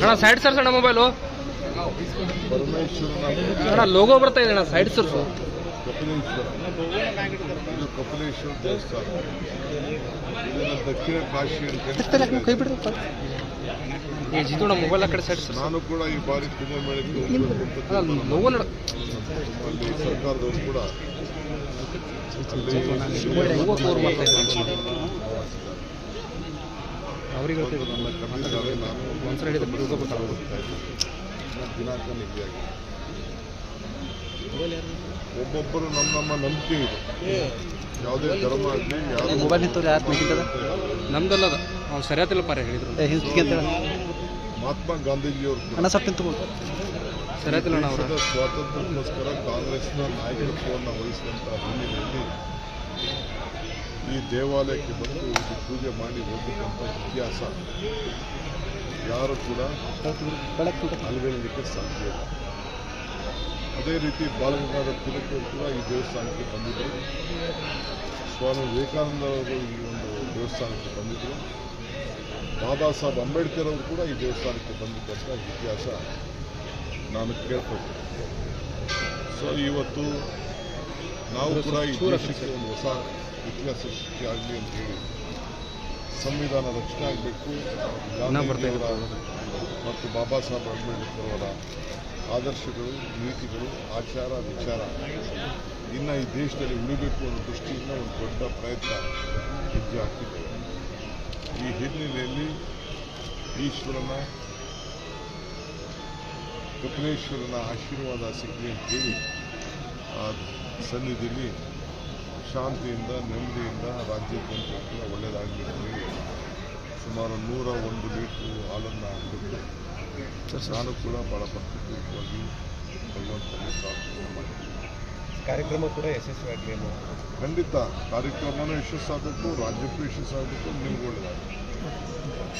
ಅಣ್ಣ side sirs ಅಣ್ಣ mobile ಅಣ್ಣ ಲೋಗೋ ಬರ್ತಾ ಇದೆ ಅಣ್ಣ ಸೈಡ್ ಸರ್ಸು ಕಪಿಲೇಶ್ವರ ಇದು ಕಪಿಲೇಶ್ವರ ದೇವಸ್ಥಾನ ಇದನ್ನು ದಕ್ಷಿಣ ಕಾಶಿ ಅಂತ ಕೈ ಮೊಬೈಲ್ ಆ ಕಡೆ ಸೈಡ್ ನಾನು ಕೂಡ ಈ ಬಾರಿ ಕುಂಭಮೇಳಕ್ಕೆ ಅಲ್ಲಿ ಸರ್ಕಾರದವರು ಕೂಡ ಅಲ್ಲಿ ಅವ್ರಿಗೆ ಗೊತ್ತಿರೋದು ನನ್ನ ಕರ್ನಾಟಕವೇ ನಾನು ಒಂದ್ಸಲ ಹಿಡಿದು ಲೋಗೋ ಬರ್ತಾವೆ ಹೋಗ್ತಾ ಇದ್ದೀನಿ ದಿನಾಂಕ ನಿಗದಿಯಾಗಿದೆ ಒಬ್ಬೊಬ್ಬರು ನಮ್ಮ ನಮ್ಮ ನಂಬಿಕೆ ಇದೆ. ಯಾವುದೇ ಧರ್ಮ ಆಗಲಿ ಯಾರು ಮೊಬೈಲ್ ನಿಂತವ್ರು ಯಾರು ನಿಂತಿದ್ದಾರೆ ನಮ್ದಲ್ಲ ಅದು. ಅವ್ನು ಸರಿಯಾತಿಲ್ಲ ಪಾರ ಹೇಳಿದ್ರು. ಮಹಾತ್ಮ ಗಾಂಧೀಜಿಯವರು ಹಣ ಅಣ್ಣ ಸ್ವಲ್ಪ ನಿಂತು ಸರಿಯಾತಿಲ್ಲ ದೇಶದ ಸ್ವಾತಂತ್ರ್ಯಕ್ಕೋಸ್ಕರ ಕಾಂಗ್ರೆಸ್ನ ನಾಯಕತ್ವವನ್ನು ವಹಿಸಿದಂಥ ಹಿನ್ನೆಲೆಯಲ್ಲಿ ಈ ದೇವಾಲಯಕ್ಕೆ ಬಂದು ಇಲ್ಲಿ ಪೂಜೆ ಮಾಡಿ ಹೋಗ್ಬೇಕಂತ ಇತಿಹಾಸ. ಯಾರು ಕೂಡ ಅಲಗಲಿಕ್ಕೆ ಸಾಧ್ಯ ಇಲ್ಲ. ಅದೇ ರೀತಿ ಬಾಲಗಂಗಾಧರ ತಿಲಕರು ಕೂಡ ಈ ದೇವಸ್ಥಾನಕ್ಕೆ ಬಂದಿದ್ದರು. ಸ್ವಾಮಿ ವಿವೇಕಾನಂದ ಅವರು ಈ ಒಂದು ದೇವಸ್ಥಾನಕ್ಕೆ ಬಂದಿದ್ದರು. ಬಾಬಾ ಸಾಹೇಬ್ ಅಂಬೇಡ್ಕರ್ ಅವರು ಕೂಡ ಈ ದೇವಸ್ಥಾನಕ್ಕೆ ಬಂದಿದ್ದಂಥ ಇತಿಹಾಸ ನಾನು ಕೇಳ್ಪಟ್ಟೆ ಸೊ ಇವತ್ತು ನಾವು ಕೂಡ ಈ ದೇಶಕ್ಕೆ ಒಂದು ಹೊಸ ಇತಿಹಾಸ ಸೃಷ್ಟಿ ಆಗಲಿ ಅಂತ ಹೇಳಿ ಸಂವಿಧಾನ ರಕ್ಷಣೆ ಆಗಬೇಕು. ಗಾಂಧೀಜಿಯವರ ಮತ್ತು ಬಾಬಾ ಸಾಹೇಬ್ ಅಂಬೇಡ್ಕರ್ ಅವರ ಆದರ್ಶಗಳು ನೀತಿಗಳು ಆಚಾರ ವಿಚಾರ ಇನ್ನು ಈ ದೇಶದಲ್ಲಿ ಉಳಿಬೇಕು ಅನ್ನೋ ದೃಷ್ಟಿಯಿಂದ ಒಂದು ದೊಡ್ಡ ಪ್ರಯತ್ನ ಹೆಜ್ಜೆ ಹಾಕಿದ್ದೇವೆ ಈ ಹಿನ್ನೆಲೆಯಲ್ಲಿ ಈಶ್ವರನ ಕಪಿಲೇಶ್ವರನ ಆಶೀರ್ವಾದ ಸಿಗಲಿ ಅಂತೇಳಿ ಆ ಸನ್ನಿಧಿಯಲ್ಲಿ ಶಾಂತಿಯಿಂದ ನೆಮ್ಮದಿಯಿಂದ ರಾಜ್ಯ ಜನತೆಗೆ ಒಳ್ಳೆಯದಾಗಲಿ ಅಂತೇಳಿ ಸುಮಾರು ನೂರ ಒಂದು ಲೀಟ್ರು ಹಾಲನ್ನು ಕೊಟ್ಟು ನಾನು ಕೂಡ ಭಾಳ ಭಕ್ತಿಪೂರ್ವಕವಾಗಿ ಪ್ರಾರ್ಥನೆ ಮಾಡಿದ್ದೀನಿ ಕಾರ್ಯಕ್ರಮ ಕೂಡ ಯಶಸ್ವಿಯಾಗಲಿ ಖಂಡಿತ ಕಾರ್ಯಕ್ರಮನೂ ಯಶಸ್ಸಾಗಬೇಕು ರಾಜ್ಯಕ್ಕೂ ಯಶಸ್ಸಾಗಬೇಕು ನಿಮ್ಗೆ ಒಳ್ಳೆಯದಾಗಬೇಕು